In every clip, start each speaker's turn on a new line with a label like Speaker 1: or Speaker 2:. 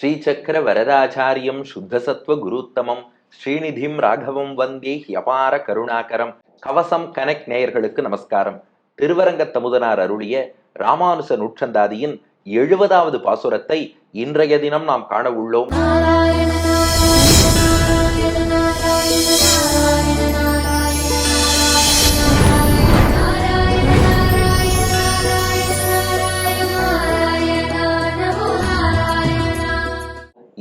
Speaker 1: ஸ்ரீசக்கர வரதாச்சாரியம் சுத்தசத்வ குருத்தமம். ஸ்ரீநிதிம் ராகவம் வந்தே யபார கருணாகரம். கவசம் கனெக்ட் நேயர்களுக்கு நமஸ்காரம். திருவரங்கத்தமுதனார் அருளிய ராமானுச நூற்றந்தாதியின் எழுபதாவது பாசுரத்தை இன்றைய தினம் நாம் காண உள்ளோம்.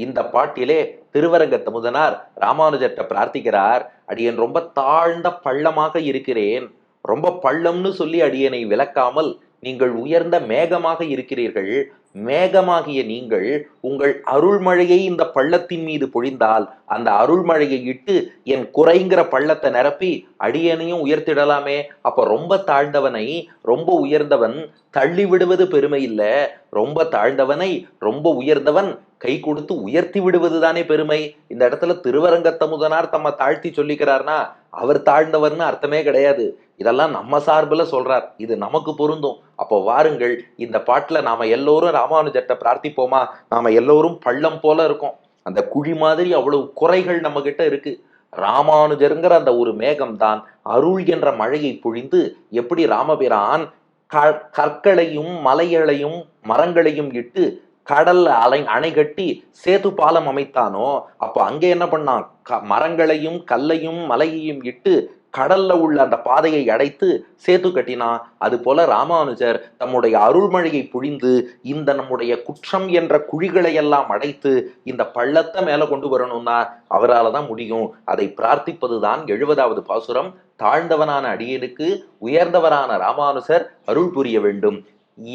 Speaker 1: இந்த பாட்டிலே திருவரங்கத்தமுதனார் ராமானுஜர்கிட்ட பிரார்த்திக்கிறார் அடியன் ரொம்ப தாழ்ந்த பள்ளமாக இருக்கிறேன். ரொம்ப பள்ளம்னு சொல்லி அடியனை விளக்காமல் நீங்கள் உயர்ந்த மேகமாக இருக்கிறீர்கள். மேகமாகிய நீங்கள் உங்கள் அருள்மழையை இந்த பள்ளத்தின் மீது பொழிந்தால் அந்த அருள்மழையை இட்டு என் குறைங்கிற பள்ளத்தை நிரப்பி அடியனையும் உயர்த்திடலாமே. அப்ப ரொம்ப தாழ்ந்தவனை ரொம்ப உயர்ந்தவன் தள்ளி விடுவது பெருமை இல்ல. ரொம்ப தாழ்ந்தவனை ரொம்ப உயர்ந்தவன் கை கொடுத்து உயர்த்தி விடுவது தானே பெருமை. இந்த இடத்துல திருவரங்கத்தமுதனார் தம்மை தாழ்த்தி சொல்லிக்கிறார்னா அவர் தாழ்ந்தவர்னு அர்த்தமே கிடையாது. இதெல்லாம் நம்ம சார்பில் சொல்றார். இது நமக்கு பொருந்தும். அப்போ வாருங்கள் இந்த பாட்டில் நாம எல்லோரும் ராமானுஜர்கிட்ட பிரார்த்திப்போமா? நாம எல்லோரும் பள்ளம் போல இருக்கோம். அந்த குழி மாதிரி அவ்வளவு குறைகள் நம்ம கிட்ட இருக்கு. ராமானுஜருங்கிற அந்த ஒரு மேகம்தான் அருள் என்ற மழையை பொழிந்து எப்படி ராமபிரான் க- கற்களையும் மலைகளையும் மரங்களையும் இட்டு கடல் அலை அணை கட்டி சேது பாலம் அமைத்தானோ அப்போ அங்கே என்ன பண்ணான்? க- மரங்களையும் கல்லையும் மலையையும் இட்டு கடல்ல உள்ள அந்த பாதையை அடைத்து சேத்து கட்டினான் அது போல ராமானுஜர் தம்முடைய அருள்மழையை புழிந்து இந்த நம்முடைய குற்றம் என்ற குழிகளை எல்லாம் அடைத்து இந்த பள்ளத்தை மேல கொண்டு வரணும்னா அவரால் தான் முடியும். அதை பிரார்த்திப்பதுதான் எழுபதாவது பாசுரம். தாழ்ந்தவனான அடியனுக்கு உயர்ந்தவரான ராமானுஜர் அருள் புரிய வேண்டும்.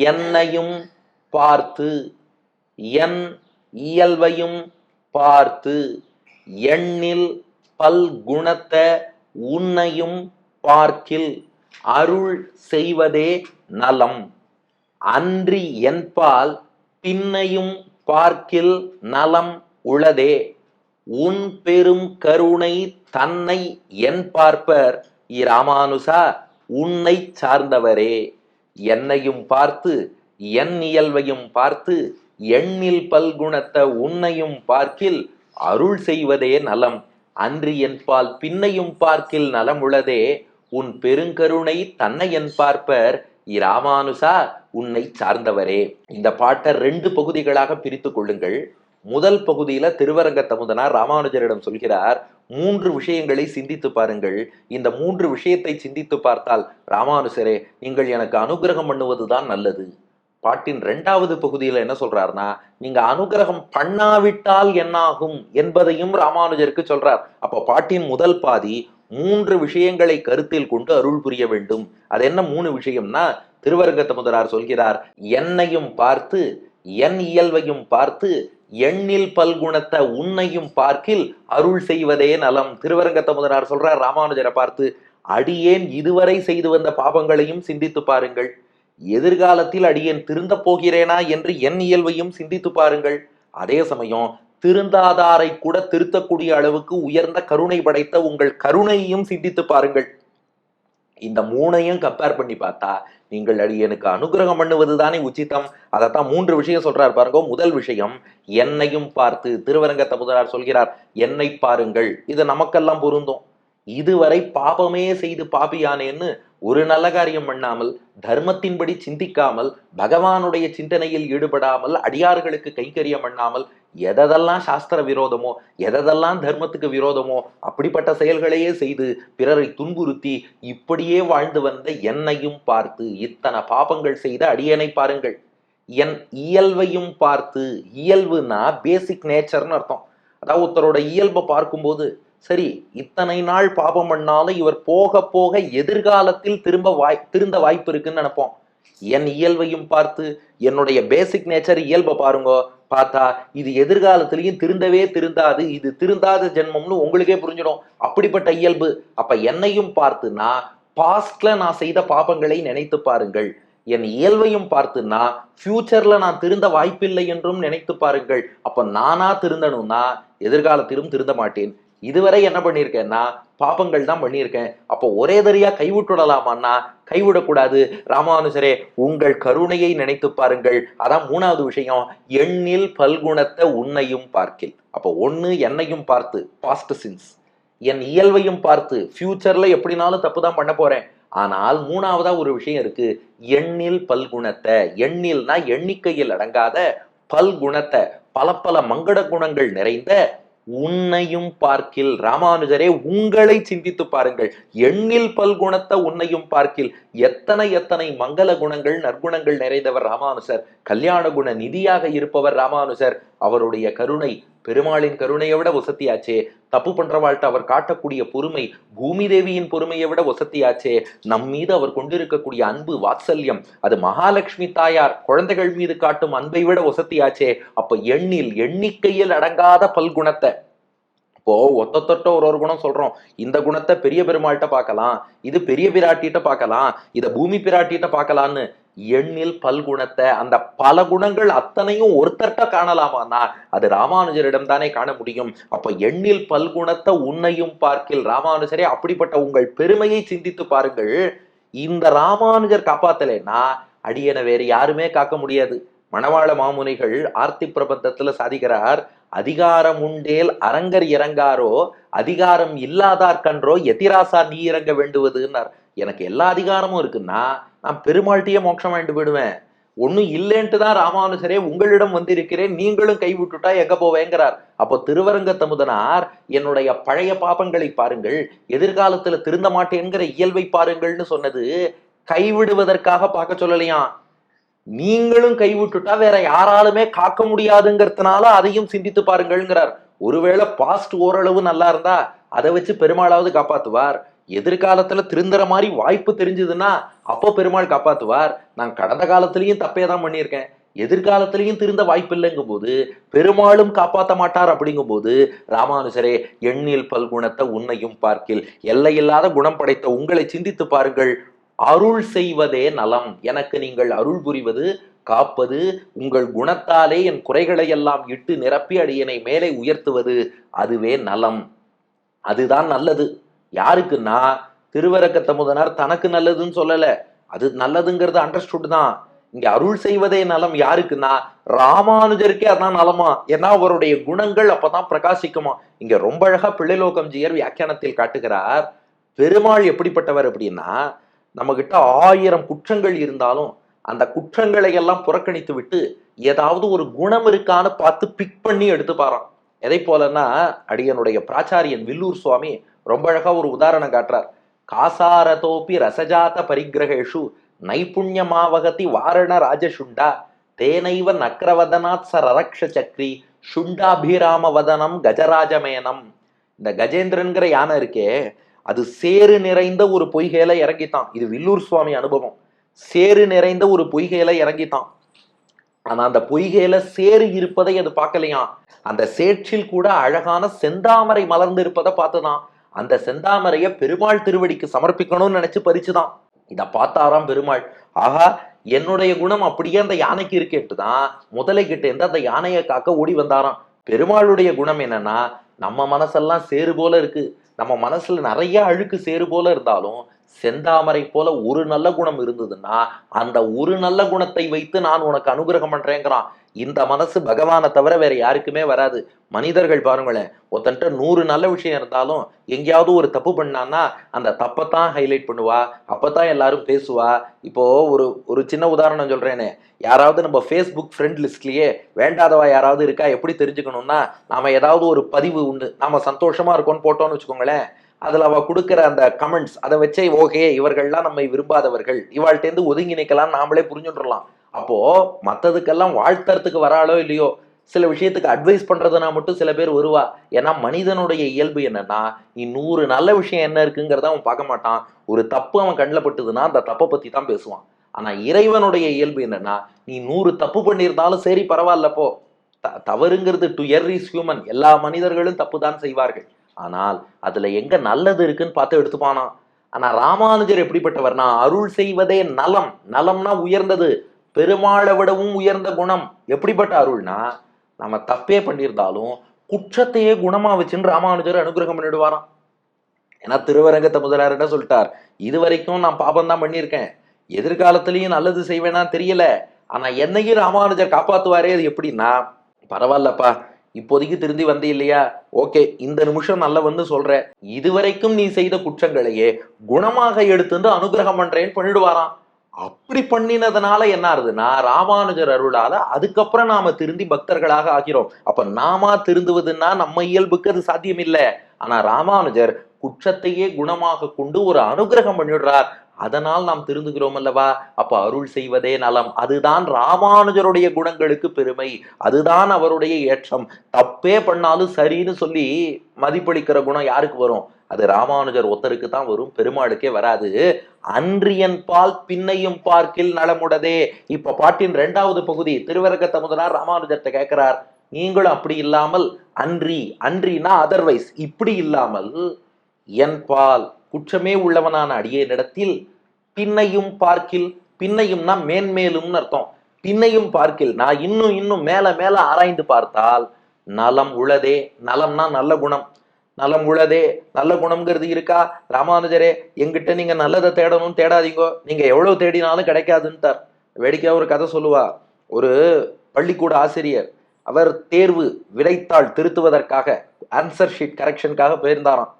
Speaker 1: என்னையும் பார்த்து என் இயல்பையும் பார்த்து எண்ணில் பல்குணத்தை உன்னையும் பார்க்கில் அருள் செய்வதே நலம். அன்றி என்பால் பின்னையும் பார்க்கில் நலம் உளதே. உன் பெரும் கருணை தன்னை என் பார்ப்பர். இராமானுசா உன்னை சார்ந்தவரே. என்னையும் பார்த்து என் இயல்பையும் பார்த்து எண்ணில் பல்குணத்த உன்னையும் பார்க்கில் அருள் செய்வதே நலம். அன்றி என்பால் பின்னையும் பார்க்கில் நலமுள்ளதே உன் பெருங்கருணை தன்னை என் பார்ப்பர் இராமானுசா உன்னை சார்ந்தவரே. இந்த பாட்டை ரெண்டு பகுதிகளாக பிரித்து கொள்ளுங்கள். முதல் பகுதியில திருவரங்க தமுதனார் ராமானுஜரிடம் சொல்கிறார் மூன்று விஷயங்களை சிந்தித்து பாருங்கள். இந்த மூன்று விஷயத்தை சிந்தித்து பார்த்தால் ராமானுசரே நீங்கள் எனக்கு அனுகிரகம் பண்ணுவதுதான் நல்லது. பாட்டின் ரெண்டாவது பகுதியில் என்ன சொல்றாருன்னா நீங்க அனுகிரகம் பண்ணாவிட்டால் என்னாகும் என்பதையும் ராமானுஜருக்கு சொல்றார். அப்ப பாட்டின் முதல் பாதி மூன்று விஷயங்களை கருத்தில் கொண்டு அருள் புரிய வேண்டும். அது என்ன மூணு விஷயம்னா திருவரங்கத்த முதலார் சொல்கிறார் என்னையும் பார்த்து என் இயல்பையும் பார்த்து எண்ணில் பல்குணத்தை உன்னையும் பார்க்கில் அருள் செய்வதே நலம். திருவரங்கத்த முதலார் சொல்றார் ராமானுஜரை பார்த்து அடியேன் இதுவரை செய்து வந்த பாபங்களையும் சிந்தித்து பாருங்கள். எதிர்காலத்தில் அடியேன் திருந்தப் போகிறேனா என்று என் இயல்பையும் சிந்தித்து பாருங்கள். அதே சமயம் திருந்தாதாரை கூட திருத்தக்கூடிய அளவுக்கு உயர்ந்த கருணை படைத்த உங்கள் கருணையையும் சிந்தித்து பாருங்கள். இந்த மூணையும் கம்பேர் பண்ணி பார்த்தா நீங்கள் அடியனுக்கு அனுகிரகம் பண்ணுவது தானே உச்சிதம். அதைத்தான் மூன்று விஷயம் சொல்றார் பாருங்க. முதல் விஷயம் என்னையும் பார்த்து திருவரங்கத்த முதலார் சொல்கிறார் என்னை பாருங்கள் இது நமக்கெல்லாம் பொருந்தும். இதுவரை பாபமே செய்து பாபியானேன்னு ஒரு நல்ல காரியம் பண்ணாமல் தர்மத்தின்படி சிந்திக்காமல் பகவானுடைய சிந்தனையில் ஈடுபடாமல் அடியார்களுக்கு கைங்கரியம் பண்ணாமல் எதெல்லாம் சாஸ்திர விரோதமோ எதெல்லாம் தர்மத்துக்கு விரோதமோ அப்படிப்பட்ட செயல்களையே செய்து பிறரை துன்புறுத்தி இப்படியே வாழ்ந்து வந்த என்னையும் பார்த்து இத்தனை பாபங்கள் செய்த அடியனை பாருங்கள். என் இயல்பையும் பார்த்து இயல்புனா பேசிக் நேச்சர்னு அர்த்தம். அதாவது ஒருத்தரோட இயல்பை பார்க்கும்போது சரி இத்தனை நாள் பாபம் பண்ணாலும் இவர் போக போக எதிர்காலத்தில் திரும்ப வாய் திருந்த வாய்ப்பு இருக்குன்னு நினைப்போம். என் இயல்பையும் பார்த்து என்னுடைய பேசிக் நேச்சர் இயல்பை பாருங்க. பார்த்தா இது எதிர்காலத்திலையும் திருந்தவே திருந்தாது இது திருந்தாத ஜென்மம்னு உங்களுக்கே புரிஞ்சிடும். அப்படிப்பட்ட இயல்பு. அப்ப என்னையும் பார்த்துனா பாஸ்ட்ல நான் செய்த பாபங்களை நினைத்து பாருங்கள். என் இயல்பையும் பார்த்துன்னா ஃபியூச்சர்ல நான் திருந்த வாய்ப்பில்லை என்றும் நினைத்து பாருங்கள். அப்ப நானா திருந்தணும்னா எதிர்காலத்திலும் திருந்த மாட்டேன். இதுவரை என்ன பண்ணியிருக்கேன்னா பாப்பங்கள் தான் பண்ணியிருக்கேன். அப்போ ஒரே தரியா கைவிட்டுடலாமான்னா கைவிடக்கூடாது. ராமானுஜரே உங்கள் கருணையை நினைத்து பாருங்கள். அதான் மூணாவது விஷயம். எண்ணில் பல்குணத்தை உன்னையும் பார்க்கில். அப்போ ஒன்று என்னையும் பார்த்து பாஸ்ட் சின்ஸ் என் இயல்பையும் பார்த்து ஃபியூச்சர்ல எப்படினாலும் தப்பு தான் பண்ண போறேன். ஆனால் மூணாவதா ஒரு விஷயம் இருக்கு. எண்ணில் பல்குணத்தை. எண்ணில்னா எண்ணிக்கையில் அடங்காத பல்குணத்தை. பல பல மங்கட குணங்கள் நிறைந்த உன்னையும் பார்க்கில் ராமானுஜரே உங்களை சிந்தித்து பாருங்கள். எண்ணில் பல்குணத்தை உன்னையும் பார்க்கில். எத்தனை எத்தனை மங்கள குணங்கள் நற்குணங்கள் நிறைந்தவர் ராமானுஜர் கல்யாண குண நிதியாக இருப்பவர் ராமானுஜர் அவருடைய கருணை பெருமாளின் கருணையை விட உசத்தியாச்சே. தப்பு பண்றவாழ்கிட்ட அவர் காட்டக்கூடிய பொறுமை பூமி தேவியின் பொறுமையை விட வசத்தியாச்சே நம் மீது அவர் கொண்டிருக்கக்கூடிய அன்பு வாத்சல்யம் அது மகாலட்சுமி தாயார் குழந்தைகள் மீது காட்டும் அன்பை விட வசத்தியாச்சே அப்ப எண்ணில் எண்ணிக்கையில் அடங்காத பல்குணத்தை. இப்போ ஒத்தொத்தொட்ட ஒரு ஒரு குணம் சொல்றோம். இந்த குணத்தை பெரிய பெருமாள்கிட்ட பார்க்கலாம் இது பெரிய பிராட்டிகிட்ட பார்க்கலாம் இதை பூமி பிராட்டிகிட்ட பார்க்கலான்னு எண்ணில் பல்குணத்தை அந்த பல குணங்கள் அத்தனையும் ஒருத்தர்ட்ட காணலாமான்னா அது ராமானுஜரிடம் தானே காண முடியும். அப்ப எண்ணில் பல்குணத்தை உன்னையும் பார்க்கில் ராமானுஜரே அப்படிப்பட்ட உங்கள் பெருமையை சிந்தித்து பாருங்கள். இந்த ராமானுஜர் காப்பாத்தலைன்னா அடியனை வேறு யாருமே காக்க முடியாது. மணவாள மாமுனிகள் ஆர்த்தி பிரபந்தத்துல சாதிக்கிறார் அதிகாரம் உண்டேல் அரங்கர் இறங்காரோ அதிகாரம் இல்லாதார்கன்றோ எதிராசா நீ இறங்க வேண்டுவதுன்னார். எனக்கு எல்லா அதிகாரமும் இருக்குன்னா நான் பெருமாள்கிட்டயே மோட்சம் வாங்கிட்டு போயிடுவேன். ஒன்னும் இல்லைன்ட்டு தான் ராமானுஜரே உங்களிடம் வந்திருக்கிறேன். நீங்களும் கைவிட்டுட்டா எங்க போவேங்கிறார். அப்போ திருவரங்க தமுதனார் என்னுடைய பழைய பாபங்களை பாருங்கள் எதிர்காலத்துல திருந்த மாட்டேங்கிற இயல்பை பாருங்கள்னு சொன்னது கைவிடுவதற்காக பார்க்க சொல்லலையாம் நீங்களும் கைவிட்டுட்டா வேற யாராலுமே காக்க முடியாதுங்கிறதுனால அதையும் சிந்தித்து பாருங்கள்ங்கிறார். ஒருவேளை பாஸ்ட் ஓரளவு நல்லா இருந்தா அதை வச்சு பெருமாளாவது காப்பாத்துவார். எதிர்காலத்துல திருந்துற மாதிரி வாய்ப்பு தெரிஞ்சதுன்னா அப்போ பெருமாள் காப்பாத்துவார். நான் கடந்த காலத்திலையும் தப்பே தான் பண்ணியிருக்கேன். எதிர்காலத்திலையும் திருந்த வாய்ப்பு இல்லைங்கும் போது பெருமாளும் காப்பாத்த மாட்டார் அப்படிங்கும் போது ராமானுஜரே எண்ணில் பல்குணத்தை உன்னையும் பார்க்கில். எல்லையில்லாத குணம் படைத்த உங்களை சிந்தித்து பாருங்கள். அருள் செய்வதே நலம். எனக்கு நீங்கள் அருள் புரிவது காப்பது உங்கள் குணத்தாலே என் குறைகளை எல்லாம் இட்டு நிரப்பி அடியனை மேலே உயர்த்துவது அதுவே நலம். அதுதான் நல்லது. யாருக்குன்னா திருவரக்கத்த முதனார் தனக்கு நல்லதுன்னு சொல்லல. அது நல்லதுங்கிறது அண்டர்ஸ்டுட் தான். இங்க அருள் செய்வதே நலம் யாருக்குன்னா ராமானுஜருக்கே அதான் நலமா? ஏன்னா அவருடைய குணங்கள் அப்பதான் பிரகாசிக்குமா? இங்க ரொம்ப அழகா பிள்ளைலோகம்ஜியர் வியாக்கியானத்தில் காட்டுகிறார் பெருமாள் எப்படிப்பட்டவர்? அப்படின்னா நம்ம கிட்ட ஆயிரம் குற்றங்கள் இருந்தாலும் அந்த குற்றங்களை எல்லாம் புறக்கணித்து விட்டு ஏதாவது ஒரு குணம் இருக்கான்னு பார்த்து பிக் பண்ணி எடுத்து பாராம் எதை போலன்னா அடியனுடைய பிராச்சாரியன் வில்லூர் சுவாமி ரொம்ப அழகா ஒரு உதாரணம் காட்டுறார். காசாரதோப்பி ரசஜாத பரிகிரகேஷு நைபுண்யமாவகதி வாரண ராஜசுண்டா தேனைவ நக்ரவதனாத் சரரக்ஷ சக்ரி சுண்டாபிராம வதனம் கஜராஜமேனம். இந்த கஜேந்திரன்கிற யானை இருக்கே அது சேறு நிறைந்த ஒரு பொய்கையில இறங்கித்தான். இது வில்லூர் சுவாமி அனுபவம். சேறு நிறைந்த ஒரு பொய்கையில இறங்கித்தான். ஆனா அந்த பொய்கையில சேறு இருப்பதை அது பார்க்கலையாம். அந்த சேற்றில் கூட அழகான செந்தாமரை மலர்ந்து இருப்பதை பார்த்துதான் அந்த செந்தாமரைய பெருமாள் திருவடிக்கு சமர்ப்பிக்கணும்னு நினைச்சு பறிச்சுதான். இத பார்த்தாராம் பெருமாள். ஆகா என்னுடைய குணம் அப்படியே அந்த யானைக்கு இருக்கேட்டு தான் முதலை கிட்ட இருந்து அந்த யானையை காக்க ஓடி வந்தாராம். பெருமாளுடைய குணம் என்னன்னா நம்ம மனசெல்லாம் சேறு போல இருக்கு. நம்ம மனசுல நிறைய அழுக்கு சேறு போல இருந்தாலும் செந்தாமரை போல ஒரு நல்ல குணம் இருந்ததுன்னா அந்த ஒரு நல்ல குணத்தை வைத்து நான் உனக்கு அனுகிரகம் பண்றேங்கிறான். இந்த மனசு பகவானை தவிர வேற யாருக்குமே வராது. மனிதர்கள் பாருங்களேன் ஒருத்தன்ட்ட நூறு நல்ல விஷயம் இருந்தாலும் எங்கேயாவது ஒரு தப்பு பண்ணான்னா அந்த தப்பை தான் ஹைலைட் பண்ணுவா. அப்பதான் எல்லாரும் பேசுவா. இப்போ ஒரு ஒரு சின்ன உதாரணம் சொல்றேனே. யாராவது நம்ம ஃபேஸ்புக் ஃப்ரெண்ட் லிஸ்ட்லயே வேண்டாதவா யாராவது இருக்கா? எப்படி தெரிஞ்சுக்கணும்னா நாம ஏதாவது ஒரு பதிவு உண்டு. நாம சந்தோஷமா இருக்கோம்னு போட்டோம்னு வச்சுக்கோங்களேன். அதில் அவள் கொடுக்குற அந்த கமெண்ட்ஸ் அதை வச்சே ஓகே இவர்கள்லாம் நம்மை விரும்பாதவர்கள். இவாள்கிட்டேருந்து ஒதுங்கி நிற்கலாம் நாமளே புரிஞ்சுட்டுலாம் அப்போது மற்றதுக்கெல்லாம் வாழ்த்தறதுக்கு வராளோ இல்லையோ சில விஷயத்துக்கு அட்வைஸ் பண்ணுறதுனா மட்டும் சில பேர் வருவா. ஏன்னா மனிதனுடைய இயல்பு என்னன்னா நீ நூறு நல்ல விஷயம் என்ன இருக்குங்கிறத அவன் பார்க்க மாட்டான். ஒரு தப்பு அவன் கண்ணில் பட்டுதுன்னா அந்த தப்பை பற்றி தான் பேசுவான். ஆனால் இறைவனுடைய இயல்பு என்னன்னா நீ நூறு தப்பு பண்ணியிருந்தாலும் சரி பரவாயில்லப்போ த- தவறுங்கிறது டு எர் இஸ் ஹியூமன் எல்லா மனிதர்களும் தப்பு தான் செய்வார்கள். ஆனால் அதுல எங்க நல்லது இருக்குன்னு பார்த்து எடுத்துப்பானா? ஆனா ராமானுஜர் எப்படிப்பட்டவர்னா அருள் செய்வதே நலம். நலம்னா உயர்ந்தது. பெருமாளை விடவும் உயர்ந்த குணம். எப்படிப்பட்ட அருள்னா நம்ம தப்பே பண்ணியிருந்தாலும் குற்றத்தையே குணமா வச்சுன்னு ராமானுஜர் அனுகிரகம் பண்ணிடுவாராம். ஏன்னா திருவரங்கத்தை முதலார் என்ன சொல்லிட்டார் இது வரைக்கும் நான் பாபம் தான் பண்ணியிருக்கேன். எதிர்காலத்திலையும் நல்லது செய்வேனா தெரியல. ஆனா என்னையும் ராமானுஜர் காப்பாத்துவாரே அது எப்படின்னா பரவாயில்லப்பா. இப்போதைக்கு திருந்தி வந்த இல்லையா? ஓகே இந்த நிமிஷம் நல்லவன்னு சொல்ற இதுவரைக்கும் நீ செய்த குற்றங்களையே குணமாக எடுத்துட்டு அனுகிரகம் பண்றேன்னு பண்ணிடுவாராம். அப்படி பண்ணினதுனால என்ன ஆகுதுன்னா ராமானுஜர் அருளால அதுக்கப்புறம் நாம திருந்தி பக்தர்களாக ஆகிறோம். அப்ப நாமா திருந்துவதுன்னா நம்ம இயல்புக்கு அது சாத்தியம் இல்லை ஆனா ராமானுஜர் குற்றத்தையே குணமாக கொண்டு ஒரு அனுகிரகம் பண்ணிடுறார். அதனால் நாம் திருந்துகிறோம் அல்லவா அப்ப அருள் செய்வதே நலம். அதுதான் ராமானுஜருடைய குணங்களுக்கு பெருமை. அதுதான் அவருடைய ஏற்றம். தப்பே பண்ணாலும் சரின்னு சொல்லி மதிப்பளிக்கிற குணம் யாருக்கு வரும்? அது ராமானுஜர் ஒத்தருக்கு தான் வரும். பெருமாளுக்கே வராது. அன்றியன் பால் பின்னையும் பார்க்கில் நலமுடதே. இப்ப பாட்டின் இரண்டாவது பகுதி திருவரங்க தமுதனார் ராமானுஜர்கிட்ட கேட்கிறார். நீங்களும் அப்படி இல்லாமல் அன்றி அன்றினா அதர்வைஸ் இப்படி இல்லாமல் என் பால் குற்றமே உள்ளவனான அடியேனிடத்தில் பின்னையும் பார்க்கில் பின்னையும்னா மேன்மேலும்னு அர்த்தம். பின்னையும் பார்க்கில் நான் இன்னும் இன்னும் மேல மேல ஆராய்ந்து பார்த்தால் நலம் உளதே நலம்னா நல்ல குணம். நலம் உளதே நல்ல குணம்ங்கிறது இருக்கா? ராமானுஜரே எங்கிட்ட நீங்க நல்லதை தேடணும் தேடாதீங்கோ. நீங்க எவ்வளவு தேடினாலும் கிடைக்காதுன்ட்டார். வேடிக்கையா ஒரு கதை சொல்லுவா. ஒரு பள்ளிக்கூட ஆசிரியர் அவர் தேர்வு விடைத்தாள் திருத்துவதற்காக ஆன்சர் ஷீட் கரெக்ஷனுக்காக போயிருந்தாராம்.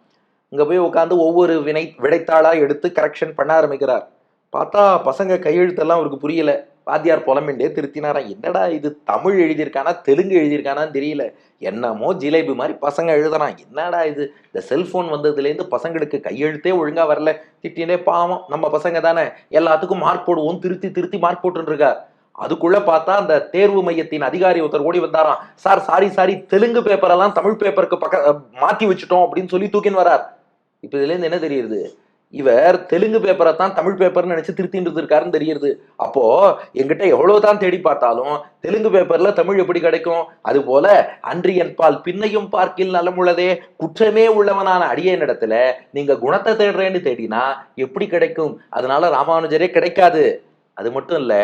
Speaker 1: அங்கே போய் உட்காந்து ஒவ்வொரு வினை விடைத்தாளாக எடுத்து கரெக்ஷன் பண்ண ஆரம்பிக்கிறார். பார்த்தா பசங்க கையெழுத்தெல்லாம் அவருக்கு புரியல. வாத்தியார் புலம்பிண்டே திருத்தினாராம். என்னடா இது தமிழ் எழுதியிருக்கானா தெலுங்கு எழுதியிருக்கானான்னு தெரியல. என்னமோ ஜிலேபி மாதிரி பசங்க எழுதுறான். என்னடா இது? இந்த செல்ஃபோன் வந்ததுலேருந்து பசங்களுக்கு கையெழுத்தே ஒழுங்காக வரல. திட்டினே பாவம். நம்ம பசங்க தானே. எல்லாத்துக்கும் மார்க் போடுவோம். திருத்தி திருத்தி மார்க் போட்டுருக்கா அதுக்குள்ள பார்த்தா அந்த தேர்வு மையத்தின் அதிகாரி ஒருத்தர் ஓடி வந்தாராம். சார் சாரி சாரி தெலுங்கு பேப்பரெல்லாம் தமிழ் பேப்பருக்கு பக்க மாற்றி வச்சுட்டோம் அப்படின்னு சொல்லி தூக்கின்னு வரார். இப்ப இதுல இருந்து என்ன தெரியுது? இவர் தெலுங்கு பேப்பரை தான் தமிழ் பேப்பர்னு நினைச்சு திருத்திட்டு இருக்காருன்னு தெரியுது. அப்போ எங்கிட்ட எவ்வளவுதான் தேடி பார்த்தாலும் தெலுங்கு பேப்பர்ல தமிழ் எப்படி கிடைக்கும்? அது போல அன்றியன் பால் பின்னையும் பார்க்கில் நலமுள்ளதே குற்றமே உள்ளவனான அடியனிடத்துல நீங்க குணத்தை தேடுறேன்னு தேடினா எப்படி கிடைக்கும்? அதனால ராமானுஜரே கிடைக்காது. அது மட்டும் இல்ல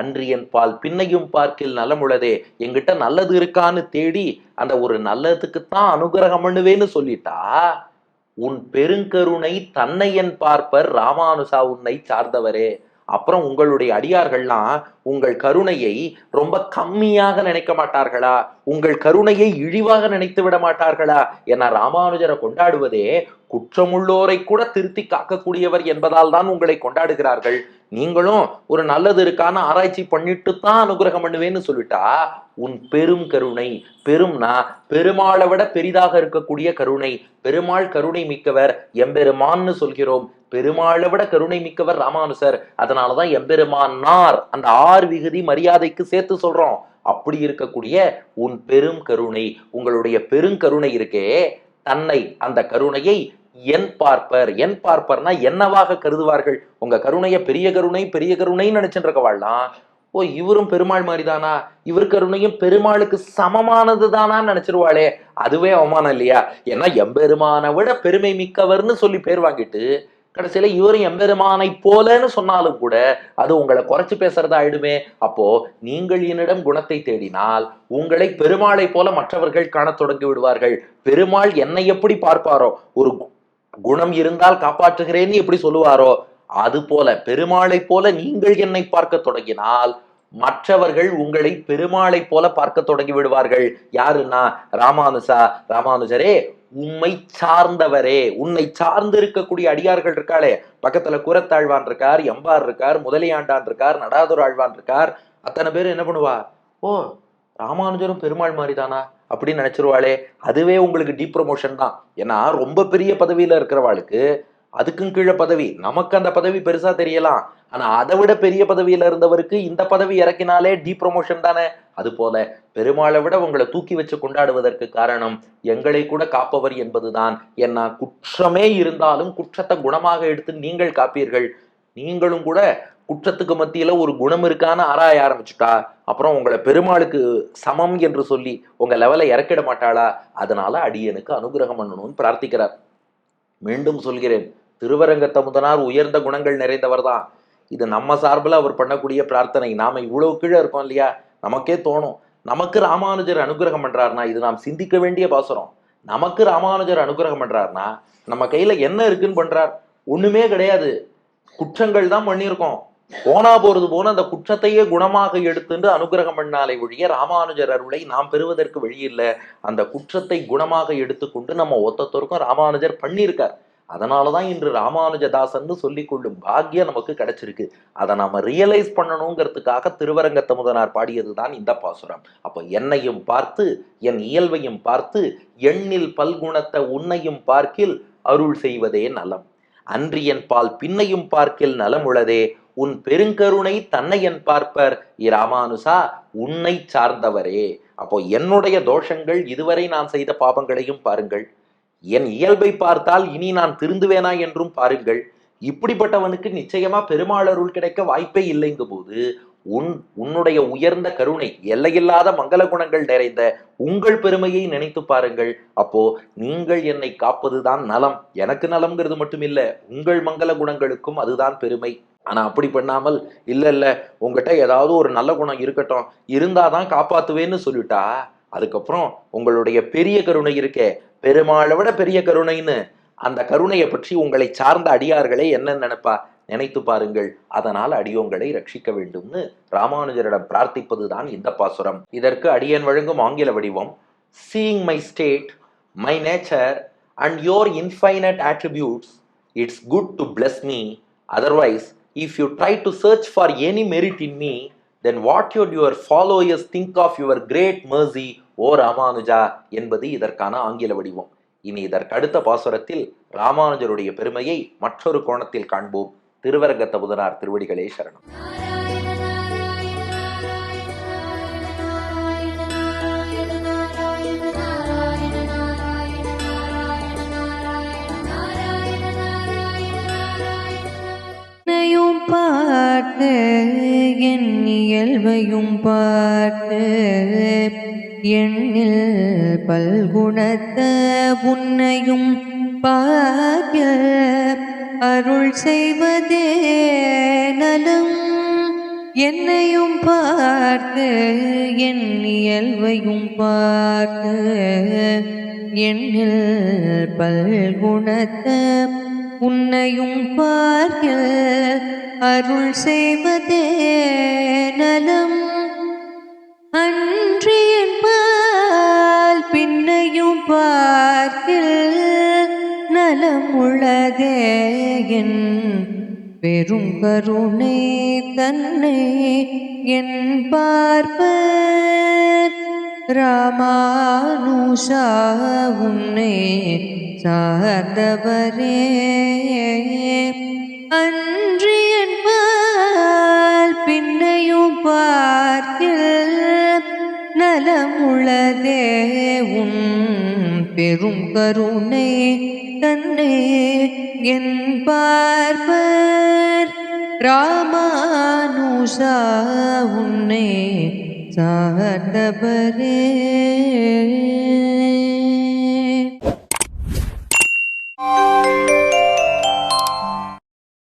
Speaker 1: அன்றியன் பால் பின்னையும் பார்க்கில் நலமுள்ளதே எங்கிட்ட நல்லது இருக்கான்னு தேடி அந்த ஒரு நல்லதுக்குத்தான் அனுகிரகம் பண்ணுவேன்னு சொல்லிட்டா உன் பெருங்கருணை தன்னையன் பார்ப்பர் ராமானுசா உன்னை சார்ந்தவரே. அப்புறம் உங்களுடைய அடியார்கள்லாம் உங்கள் கருணையை ரொம்ப கம்மியாக நினைக்க மாட்டார்களா? உங்கள் கருணையை இழிவாக நினைத்து விட மாட்டார்களா? என ராமானுஜரை கொண்டாடுவதே குற்றமுள்ளோரை கூட திருத்தி காக்கக்கூடியவர் என்பதால் தான் உங்களை கொண்டாடுகிறார்கள். நீங்களும் ஒரு நல்லது இருக்கான ஆராய்ச்சி பண்ணிட்டு தான் அனுகிரகம் பண்ணுவேன்னு சொல்லிட்டா உன் பெரும் கருணை பெரும்னா பெருமாளை விட பெரிதாக இருக்கக்கூடிய கருணை பெருமாள் கருணை மிக்கவர் எம்பெருமான்னு சொல்கிறோம். பெருமாளை விட கருணை மிக்கவர் ராமானுசர். அதனாலதான் எம்பெருமானார் அந்த ஆர் விகுதி மரியாதைக்கு சேர்த்து சொல்றோம். அப்படி இருக்கக்கூடிய உன் பெரும் கருணை உங்களுடைய பெருங்கருணை இருக்கே தன்னை அந்த கருணையை என் பார்ப்பர். என் பார்ப்பர்னா என்னவாக கருதுவார்கள்? உங்க கருணைய பெரிய கருணை பெரிய கருணைன்னு நினைச்சுட்டு இருக்கவாள்லாம் ஓ இவரும் பெருமாள் மாதிரிதானா இவர் கருணையும் பெருமாளுக்கு சமமானது தானான்னு நினைச்சிருவாளே. அதுவே அவமானம் இல்லையா? ஏன்னா எம்பெருமானை விட பெருமை மிக்கவர்னு சொல்லி பேர் வாங்கிட்டு கடைசியில இவரும் எம்பெருமானை போலன்னு சொன்னாலும் கூட அது உங்களை குறைச்சு பேசுறதா ஆயிடுமே. அப்போ நீங்கள் என்னிடம் குணத்தை தேடினால் உங்களை பெருமாளை போல மற்றவர்கள் காண தொடங்கி விடுவார்கள். பெருமாள் என்னை எப்படி பார்ப்பாரோ? ஒரு குணம் இருந்தால் காப்பாற்றுகிறேன்னு எப்படி சொல்லுவாரோ அது போல பெருமாளை போல நீங்கள் என்னை பார்க்க தொடங்கினால் மற்றவர்கள் உங்களை பெருமாளை போல பார்க்க தொடங்கி விடுவார்கள். யாருன்னா ராமானுசா ராமானுஜரே உம்மை சார்ந்தவரே உன்னை சார்ந்து இருக்கக்கூடிய அடியார்கள் இருக்காளே பக்கத்துல குரத்தாழ்வான் இருக்கார் எம்பார் இருக்கார் முதலியாண்டான் இருக்கார் நடாதுர் ஆழ்வான் இருக்கார் அத்தனை பேர் என்ன பண்ணுவா ஓ ராமானுஜரும் பெருமாள் மாதிரி தானா அப்படின்னு நினைச்சிருவாளே. அதுவே உங்களுக்கு டீப் ப்ரொமோஷன் தான். ஏன்னா ரொம்ப பெரிய பதவியில இருக்கிறவாளுக்கு அதுக்கும் கீழே பதவி. நமக்கு அந்த பதவி பெருசா தெரியலாம். ஆனா அதை விட பெரிய பதவியில இருந்தவருக்கு இந்த பதவி இறக்கினாலே டீ ப்ரொமோஷன் தானே. அது போல பெருமாளை விட உங்களை தூக்கி வச்சு கொண்டாடுவதற்கு காரணம் எங்களை கூட காப்பவர் என்பதுதான். என்ன குற்றமே இருந்தாலும் குற்றத்தை குணமாக எடுத்து நீங்கள் காப்பீர்கள். நீங்களும் கூட குற்றத்துக்கு மத்தியில ஒரு குணம் இருக்கான்னு ஆராய ஆரம்பிச்சுட்டா அப்புறம் உங்களை பெருமாளுக்கு சமம் என்று சொல்லி உங்க லெவலை இறக்கிட மாட்டாளா? அதனால அடியனுக்கு அனுகிரகம் பண்ணணும்னு பிரார்த்திக்கிறார். மீண்டும் சொல்கிறேன் திருவரங்கத்த முதனார் உயர்ந்த குணங்கள் நிறைந்தவர் தான். இது நம்ம சார்பில் அவர் பண்ணக்கூடிய பிரார்த்தனை. நாம இவ்வளவு கீழே இருக்கோம் இல்லையா? நமக்கே தோணும். நமக்கு ராமானுஜர் அனுகிரகம் பண்றாருனா இது நாம் சிந்திக்க வேண்டிய பாசுரம். நமக்கு ராமானுஜர் அனுகிரகம் பண்றாருனா நம்ம கையில என்ன இருக்குன்னு பண்றார்? ஒண்ணுமே கிடையாது. குற்றங்கள் தான் பண்ணியிருக்கோம். போனா போறது போன அந்த குற்றத்தையே குணமாக எடுத்துட்டு அனுகிரகம் பண்ணாலே ஒழிய ராமானுஜர் அருளை நாம் பெறுவதற்கு வழி இல்லை. அந்த குற்றத்தை குணமாக எடுத்துக்கொண்டு நம்ம ஒத்தத்தோருக்கும் ராமானுஜர் பண்ணியிருக்கார். அதனாலதான் இன்று ராமானுஜதாசன்னு சொல்லிக் கொள்ளும் பாக்கியம் நமக்கு கிடைச்சிருக்கு. அதை நாம ரியலைஸ் பண்ணணுங்கிறதுக்காக திருவரங்கத்த முதனார் பாடியதுதான் இந்த பாசுரம். அப்போ என்னையும் பார்த்து என் இயல்பையும் பார்த்து எண்ணில் பல்குணத்தை உன்னையும் பார்க்கில் அருள் செய்வதே நலம். அன்றியன் பால் பின்னையும் பார்க்கில் நலமுளதே உன் பெருங்கருணை தன்னை என் பார்ப்பர் இராமானுசா உன்னை சார்ந்தவரே. அப்போ என்னுடைய தோஷங்கள் இதுவரை நான் செய்த பாபங்களையும் பாருங்கள். என் இயல்பை பார்த்தால் இனி நான் திருந்துவேனா என்றும் பாருங்கள். இப்படிப்பட்டவனுக்கு நிச்சயமா பெருமாள் அருள் கிடைக்க வாய்ப்பே இல்லைங்க போது உன் உன்னுடைய உயர்ந்த கருணை எல்லையில்லாத மங்கள குணங்கள் நிறைந்த உங்கள் பெருமையை நினைத்து பாருங்கள். அப்போ நீங்கள் என்னை காப்பதுதான் நலம். எனக்கு நலம்ங்கிறது மட்டும் உங்கள் மங்கள குணங்களுக்கும் அதுதான் பெருமை. ஆனால் அப்படி பண்ணாமல் இல்லை இல்லை உங்ககிட்ட ஏதாவது ஒரு நல்ல குணம் இருக்கட்டும் இருந்தால் தான் காப்பாற்றுவேன்னு சொல்லிட்டா அதுக்கப்புறம் உங்களுடைய பெரிய கருணை இருக்கே பெருமாளை விட பெரிய கருணைன்னு அந்த கருணையை பற்றி உங்களை சார்ந்த அடியார்களே என்ன நினைப்பா? நினைத்து பாருங்கள் அதனால் அடியோங்களை ரட்சிக்க வேண்டும்னு ராமானுஜரிடம் பிரார்த்திப்பதுதான் இந்த பாசுரம். இதற்கு அடியன் வழங்கும் ஆங்கில வடிவம் seeing my state my nature and your infinite attributes it's good to bless me otherwise if you try to search for any merit in me then what would your followers think of your great mercy O Ramanuja? என்பது இதற்கான ஆங்கில வடிவம். இனி இதற்கு அடுத்த பாசுரத்தில் ராமானுஜருடைய பெருமையை மற்றொரு கோணத்தில் காண்போம். திருவரங்கத்த புதனார் திருவடிகளே சரணம்.
Speaker 2: என் இயல்பையும் பார்த்து எண்ணில் பல்குணத்த உன்னையும் பார்க்க அருள் செய்வதே நலம். என்னையும் பார்த்து என் இயல்பையும் பார்த்து எண்ணில் பல்குணத்த உன்னையும் பார்க்க அருள் செய்வதே நலம். அன்றி என்பால் பின்னையும் பார்க்கில் நலம் உள்ளதே என் பெரும் கருணை தன்னை என் பார்ப்பர். ராமானுஷா உன்னை சார்ந்தவரே. அன்று என்பால் பின்னையும் பார்க்கில் நலமுள்ளதே உன் பெரும் கருணை தன்னே என் பார்ப்பர். ராமானுஷா உன்னை சார்ந்தவரே.